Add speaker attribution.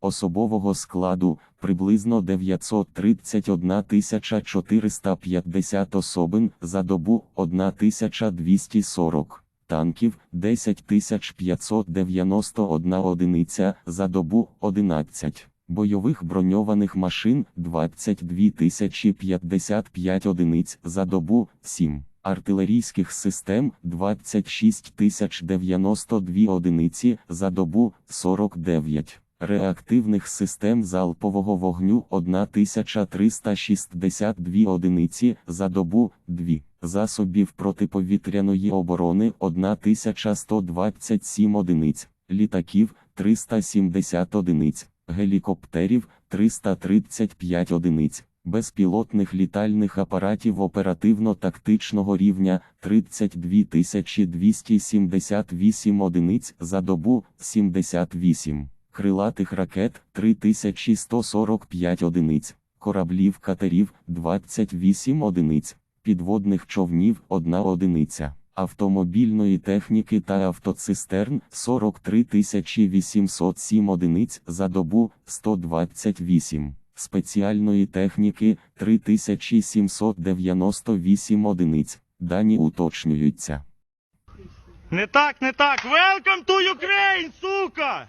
Speaker 1: особового складу приблизно 931 450 особин за добу 1240 танків 10 591 одиниця за добу 11, бойових броньованих машин 22 055 одиниць за добу 7, артилерійських систем 26 092 одиниці за добу 49. Реактивних систем залпового вогню 1362 одиниці за добу 2, засобів протиповітряної оборони 1127 одиниць, літаків 370 одиниць, гелікоптерів 335 одиниць, безпілотних літальних апаратів оперативно-тактичного рівня 32 278 одиниць за добу 78 крилатих ракет 3145 одиниць, кораблів катерів 28 одиниць, підводних човнів 1 одиниця, автомобільної техніки та автоцистерн 43 807 одиниць за добу 128, спеціальної техніки 3798 одиниць. Дані уточнюються.
Speaker 2: Не так, не так. Welcome to Ukraine, сука!